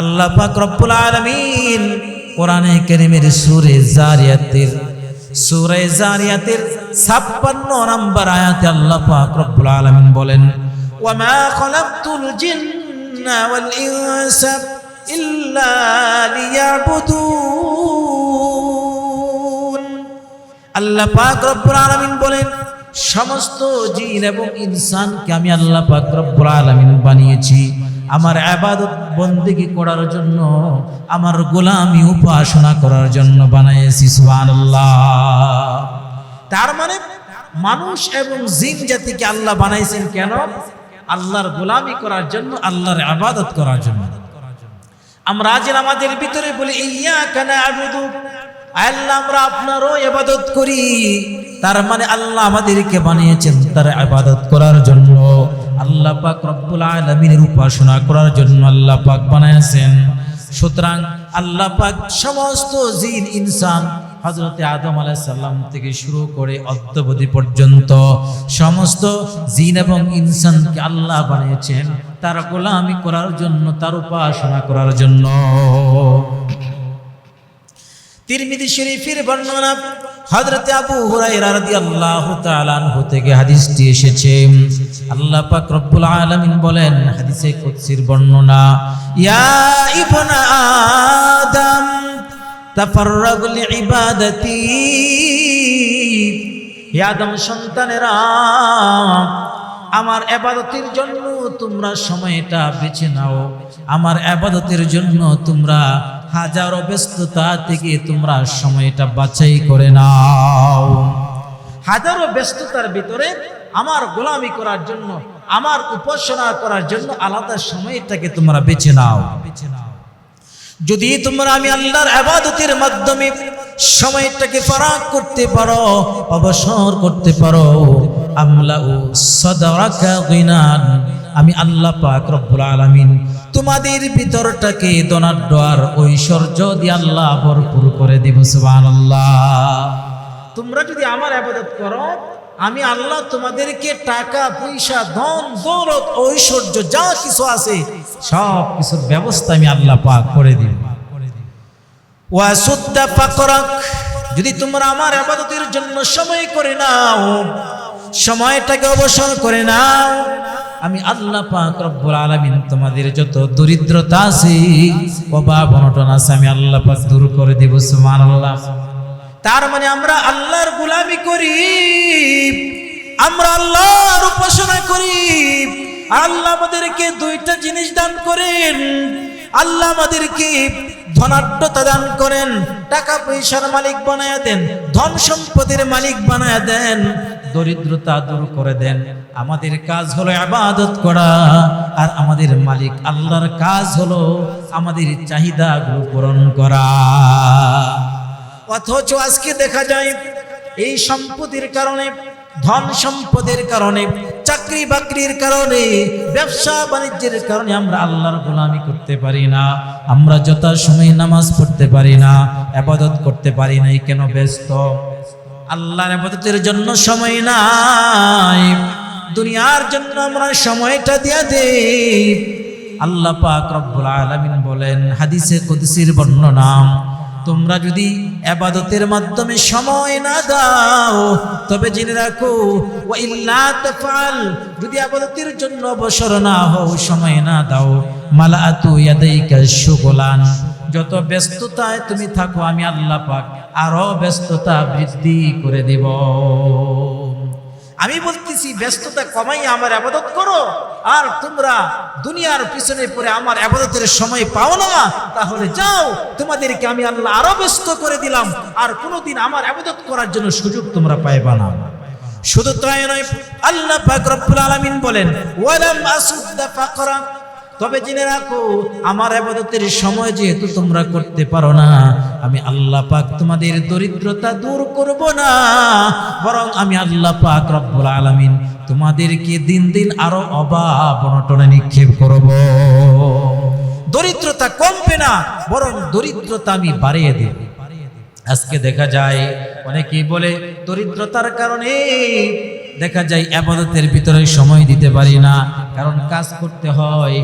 আল্লাহ পাক রব্বুল আলামিন কোরআনে কারীমের সূরে জারিয়াতের সূরে জারিয়াতের 56 নম্বর আয়াতে আল্লাহ পাক রব্বুল আলামিন বলেন, ওয়ামা খালাকতুল জিন্না ওয়াল ইনসা ইল্লা লিয়াবুদুন। আল্লাহ পাক রব্বুল আলামিন বলেন, সমস্ত জিন এবং ইনসানকে আমি আল্লাহ পাক রব্বুল আলামিন বানিয়েছি। আমার আবাদত বন্দেগী করার জন্য, আমার গোলামি উপাসনা করার জন্য বানিয়েছি সুবহানাল্লাহ। তার মানে মানুষ এবং জিন জাতিকে আল্লাহ বানাইছেন কেন? আল্লাহর গোলামি করার জন্য, আল্লাহর আবাদত করার জন্য। আমরা আজ আমাদের ভিতরে বলি ইয়া কেন আবুদু আল্লাহ, আমরা আপনারও ইবাদত করি। তার মানে আল্লাহ আমাদেরকে বানিয়েছেন তার ইবাদত করার জন্য। আল্লাহ পাক রব্বুল আলামিনের উপাসনা করার জন্য আল্লাহ পাক বানিয়েছেন সুতরাং আল্লাহ পাক সমস্ত জিন, ইনসান হজরতে আদম আলাইসাল্লাম থেকে শুরু করে অদ্যবধি পর্যন্ত সমস্ত জিন এবং ইনসানকে আল্লাহ বানিয়েছেন। তার গোলামি করার জন্য, তার উপাসনা করার জন্য। তিরমিজি শরীফের বর্ণনা হযরতে আবু হুরায়রা রাদিয়াল্লাহু তাআলা আনহু থেকে হাদিসটি এসেছে। আল্লাহ পাক রব্বুল আলামিন বলেন, হাদিসে কুদসির বর্ণনা, ইয়া ইবনা আদম, তাফাররাগ লিইবাদাতি, হে আদম সন্তানেরা, আমার আবাদতের জন্য তোমরা সময়টা বেছে নাও। আমার আবাদতের জন্য তোমরা হাজারো ব্যস্ততা থেকে তোমরা সময়টা বাছাই করে নাও। হাজারো ব্যস্ততার ভিতরে আমার গোলামি করার জন্য, আমার উপাসনা করার জন্য আলাদা সময়টাকে তোমরা বেছে নাও। যদি তোমরা আমি আল্লাহর আবাদতের মাধ্যমে সময়টাকে ফারাক করতে পারো, অবসর করতে পারো আমলা ও সদরাকা আমি আল্লাহ পাক রব্বুল আলামিন তোমাদের ভিতরটাকে দনাড্ডার ঐশ্বর্য দিয়ে আল্লাহ ভরপুর করে দিব, সুবহানাল্লাহ। তোমরা যদি আমার আবাদত করো, আমি আল্লাহ তোমাদেরকে টাকা, পয়সা, ধন, দৌলত, ঐশ্বর্য, যা কিছু আছে, সব কিছুর ব্যবস্থা আমি আল্লাহ পাক করে দিব। ওয়াসুদ্দা ফাকরাক, যদি তোমরা আমার আবাদতের জন্য সময় করে নাও, সময়টাকে অবসর করে নাও আমি আল্লাহ পাক রব্বুল আলামিন তোমাদের যত দরিদ্রতা আছে, অভাব অনটন আছে, আমি আল্লাহ পাক দূর করে দেব, সুবহানাল্লাহ। তার মানে আমরা আল্লাহর গোলামি করি, আমরা আল্লাহর উপাসনা করি, আল্লাহ আমাদেরকে দুইটা জিনিস দান করেন। আল্লাহ আমাদেরকে ধনাঢ্যতা দান করেন, টাকা পয়সার মালিক বানায় দেন, ধন সম্পদের মালিক বানায় দেন, দরিদ্রতা দূর করে দেন। আমাদের কাজ হলো আবাদত করা, আর আমাদের মালিক আল্লাহর কাজ হলো আমাদের চাহিদাগুলো পূরণ করা। অথচ আজকে দেখা যায়, এই সম্পত্তির কারণে, ধন সম্পদের কারণে চাকরি বাকরির কারণে, ব্যবসা বাণিজ্যের কারণে আমরা আল্লাহর গোলামি করতে পারি না। আমরা যথা সময় নামাজ পড়তে পারি না, আবাদত করতে পারি নাই কেন ব্যস্ত? আল্লাহর আবাদতের জন্য সময় নাই। দুনিয়ার জন্য আমরা সময়টা দিয়া দেই। আল্লাহ পাক রব্বুল আলামিন বলেন, হাদিসে কুদসির বর্ণনা তোমরা যদি আবাদতের মাধ্যমে সময় না দাও, তবে জেনে রাখো ইল্লা যদি আবাদতের জন্য অবসর না হও, সময় না দাও। মালাআতু ইয়াদাইকা সুগলান যত ব্যস্ততায় তুমি থাকো, আমি আল্লাহ পাক আরও ব্যস্ততা বৃদ্ধি করে দেব। আমি বলতেছি, ব্যস্ততা কমাই আমার আবাদত করো, আর তোমরা দুনিয়ার পিছনে পড়ে আমার আবাদতের সময় পাও না, তাহলে যাও, তোমাদেরকে আমি আল্লাহ আরও ব্যস্ত করে দিলাম, আর কোনোদিন আমার আবাদত করার জন্য সুযোগ তোমরা পাইবা না। শুধু তাই নয়, আল্লাহ পাক রব্বুল আলামিন বলেন, ওয়ালাম আসুদ্দা ফাকরা তবে জেনে রাখো, আমার আবাদতের সময় যেহেতু তোমরা করতে পারো না, আমি আল্লাহ পাক তোমাদের দরিদ্রতা দূর করব না, বরং আমি আল্লাহ পাক রব্বুল আলামিন তোমাদেরকে দিন দিন আরও অভাব, অনটনে নিক্ষেপ করব। দরিদ্রতা কমবে না, বরং দরিদ্রতা আমি বাড়িয়ে দেব। আজকে দেখা যায়, অনেকেই বলে দরিদ্রতার কারণে দেখা যায় আবাদতের ভিতরে সময় দিতে পারি না, কারণ কাজ করতে হয়